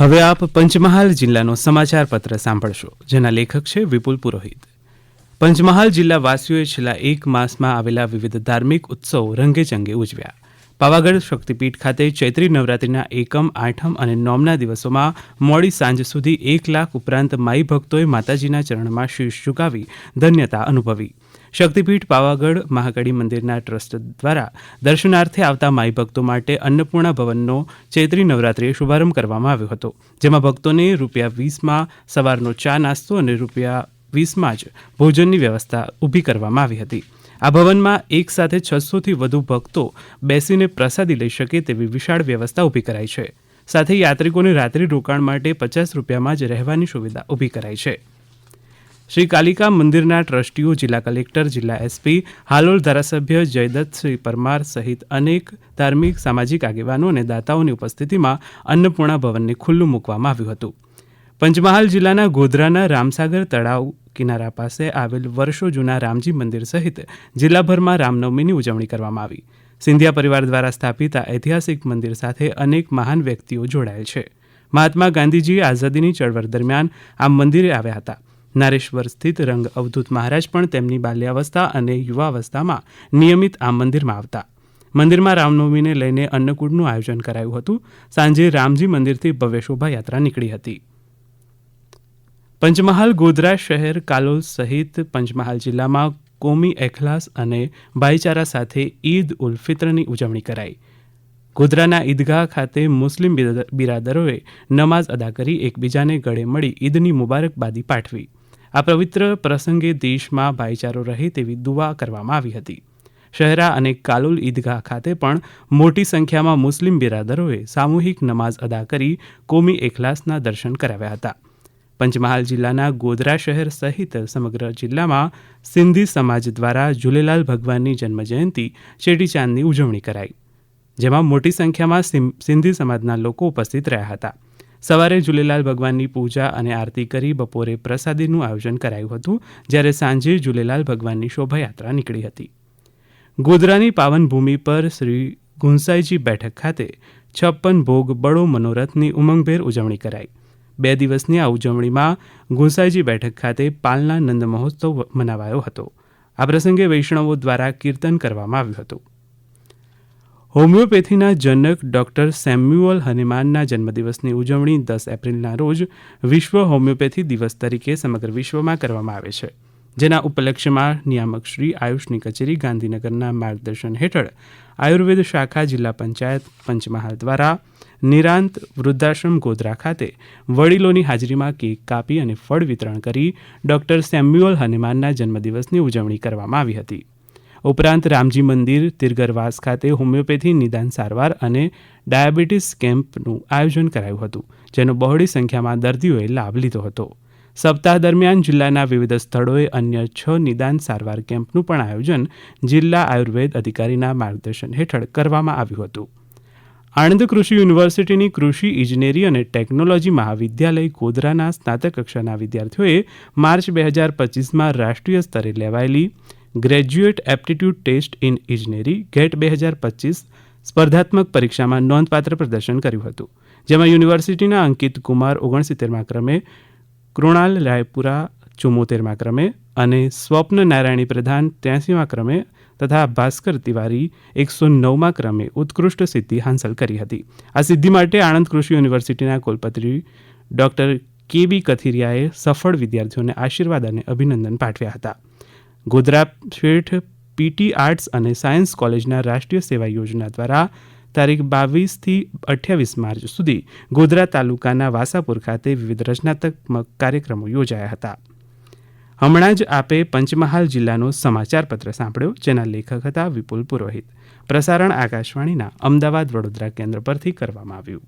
હવે આપ પંચમહાલ જિલ્લાનો સમાચાર પત્ર સાંભળશો. જેના લેખક છે વિપુલ પુરોહિત. પંચમહાલ જિલ્લા વાસીઓએ છેલ્લા એક માસમાં આવેલા વિવિધ ધાર્મિક ઉત્સવો રંગેચંગે ઉજવ્યા. પાવાગઢ શક્તિપીઠ ખાતે ચૈત્રી નવરાત્રિના એકમ, આઠમ અને નોમના દિવસોમાં મોડી સાંજ સુધી એક લાખ ઉપરાંત માઈ ભક્તોએ માતાજીના ચરણમાં શીશ ઝુકાવી ધન્યતા અનુભવી. શક્તિપીઠ પાવાગઢ મહાકાળી મંદિરના ટ્રસ્ટ દ્વારા દર્શનાર્થે આવતા માઈ ભક્તો માટે અન્નપૂર્ણા ભવનનો ચૈત્રી નવરાત્રિએ શુભારંભ કરવામાં આવ્યો હતો, જેમાં ભક્તોને રૂપિયા વીસમાં સવારનો ચા નાસ્તો અને રૂપિયા વીસમાં જ ભોજનની વ્યવસ્થા ઊભી કરવામાં આવી હતી. આ ભવનમાં એક સાથે છસોથી વધુ ભક્તો બેસીને પ્રસાદી લઈ શકે તેવી વિશાળ વ્યવસ્થા ઊભી કરાઈ છે. સાથે યાત્રિકોને રાત્રિ રોકાણ માટે પચાસ રૂપિયામાં જ રહેવાની સુવિધા ઊભી કરાઈ છે. શ્રી કાલિકા મંદિરના ટ્રસ્ટીઓ, જિલ્લા કલેક્ટર, જિલ્લા એસપી હાલોલ ધારાસભ્ય જયદત્તશ્રી પરમાર સહિત અનેક ધાર્મિક, સામાજિક આગેવાનો અને દાતાઓની ઉપસ્થિતિમાં અન્નપૂર્ણા ભવનને ખુલ્લું મૂકવામાં આવ્યું હતું. પંચમહાલ જિલ્લાના ગોધરાના રામસાગર તળાવ કિનારા પાસે આવેલ વર્ષો જૂના રામજી મંદિર સહિત જિલ્લાભરમાં રામનવમીની ઉજવણી કરવામાં આવી. સિંધિયા પરિવાર દ્વારા સ્થાપિત આ ઐતિહાસિક મંદિર સાથે અનેક મહાન વ્યક્તિઓ જોડાયેલ છે. મહાત્મા ગાંધીજી આઝાદીની ચળવળ દરમિયાન આ મંદિરે આવ્યા હતા. નારેશ્વર સ્થિત રંગ અવધૂત મહારાજ પણ તેમની બાલ્યાવસ્થા અને યુવાવસ્થામાં નિયમિત આ મંદિરમાં આવતા. મંદિરમાં રામનવમીને લઈને અન્નકૂટનું આયોજન કરાયું હતું. સાંજે રામજી મંદિરથી ભવ્ય શોભાયાત્રા નીકળી હતી. પંચમહાલ ગોધરા શહેર કાલોલ સહિત પંચમહાલ જિલ્લામાં કોમી એખલાસ અને ભાઈચારા સાથે ઈદ ઉલ ફિત્રની ઉજવણી કરાઈ. ગોધરાના ઈદગાહ ખાતે મુસ્લિમ બિરાદરોએ નમાઝ અદા કરી એકબીજાને ગળે મળી ઈદની મુબારકબાદી પાઠવી. આ પવિત્ર પ્રસંગે દેશમાં ભાઈચારો રહે તેવી દુઆ કરવામાં આવી હતી. શહેરા અને કાલુલ ઈદગાહ ખાતે પણ મોટી સંખ્યામાં મુસ્લિમ બિરાદરોએ સામૂહિક નમાઝ અદા કરી કોમી એખલાસના દર્શન કરાવ્યા હતા. પંચમહાલ જિલ્લાના ગોધરા શહેર સહિત સમગ્ર જિલ્લામાં સિંધી સમાજ દ્વારા ઝૂલેલાલ ભગવાનની જન્મજયંતિ ચેટીચાંદની ઉજવણી કરાઈ. જેમાં મોટી સંખ્યામાં સિંધી સમાજના લોકો ઉપસ્થિત રહ્યા હતા. સવારે ઝૂલેલાલ ભગવાનની પૂજા અને આરતી કરી બપોરે પ્રસાદીનું આયોજન કરાયું હતું, જ્યારે સાંજે ઝૂલેલાલ ભગવાનની શોભાયાત્રા નીકળી હતી. ગોધરાની પાવન ભૂમિ પર શ્રી ગુંસાઈજી બેઠક ખાતે છપ્પન ભોગ બળો મનોરથની ઉમંગભેર ઉજવણી કરાઈ. બે દિવસની આ ઉજવણીમાં ગુંસાઈજી બેઠક ખાતે પાલના નંદ મહોત્સવ મનાવાયો હતો. આ પ્રસંગે વૈષ્ણવો દ્વારા કીર્તન કરવામાં આવ્યું હતું. હોમિયોપેથીના જનક ડૉક્ટર સેમ્યુઅલ હનુમાનના જન્મદિવસની ઉજવણી દસ એપ્રિલના રોજ વિશ્વ હોમિયોપેથી દિવસ તરીકે સમગ્ર વિશ્વમાં કરવામાં આવે છે. જેના ઉપલક્ષ્યમાં નિયામક શ્રી આયુષની કચેરી ગાંધીનગરના માર્ગદર્શન હેઠળ આયુર્વેદ શાખા જિલ્લા પંચાયત પંચમહાલ દ્વારા નિરાંત વૃદ્ધાશ્રમ ગોધરા ખાતે વડીલોની હાજરીમાં કેક કાપી અને ફળ વિતરણ કરી ડોક્ટર સેમ્યુઅલ હનુમાનના જન્મદિવસની ઉજવણી કરવામાં આવી હતી. ઉપરાંત રામજી મંદિર, તિરગરવાસ ખાતે હોમિયોપેથી નિદાન સારવાર અને ડાયાબિટીસ કેમ્પનું આયોજન કરાયું હતું, જેનો બહોળી સંખ્યામાં દર્દીઓએ લાભ લીધો હતો. સપ્તાહ દરમિયાન જિલ્લાના વિવિધ સ્થળોએ અન્ય છ નિદાન સારવાર કેમ્પનું પણ આયોજન જિલ્લા આયુર્વેદ અધિકારીના માર્ગદર્શન હેઠળ કરવામાં આવ્યું હતું. આણંદ કૃષિ યુનિવર્સિટીની કૃષિ ઇજનેરી અને ટેકનોલોજી મહાવિદ્યાલય ગોધરાના સ્નાતક કક્ષાના વિદ્યાર્થીઓએ માર્ચ બે હજાર પચીસમાં રાષ્ટ્રીય સ્તરે લેવાયેલી ગ્રેજ્યુએટ એપ્ટિટ્યૂડ ટેસ્ટ ઇન ઇજનેરી ગેટ બે હજાર પચીસ સ્પર્ધાત્મક પરીક્ષામાં નોંધપાત્ર પ્રદર્શન કર્યું હતું. જેમાં યુનિવર્સિટીના અંકિત કુમાર ઓગણસિત્તેરમા ક્રમે, કૃણાલ રાયપુરા ચુમ્મોતેરમા ક્રમે અને સ્વપ્ન નારાયણી પ્રધાન ત્યાસીમા ક્રમે તથા ભાસ્કર તિવારી એકસો નવમાં ક્રમે ઉત્કૃષ્ટ સિદ્ધિ હાંસલ કરી હતી. આ સિદ્ધિ માટે આણંદ કૃષિ યુનિવર્સિટીના કુલપતિ ડોક્ટર કે બી કથિરિયાએ સફળ વિદ્યાર્થીઓને આશીર્વાદ અને અભિનંદન પાઠવ્યા હતા. ગોધરા શેઠ, પીટી આર્ટ્સ અને સાયન્સ કોલેજના રાષ્ટ્રીય સેવા યોજના દ્વારા તારીખ બાવીસથી અઠ્યાવીસ માર્ચ સુધી ગોધરા તાલુકાના વાસાપુર ખાતે વિવિધ રચનાત્મક કાર્યક્રમો યોજાયા હતા. હમણાં જ આપે પંચમહાલ જિલ્લાનો સમાચાર પત્ર સાંભળ્યો, જેના લેખક હતા વિપુલ પુરોહિત. પ્રસારણ આકાશવાણીના અમદાવાદ વડોદરા કેન્દ્ર પરથી કરવામાં આવ્યું.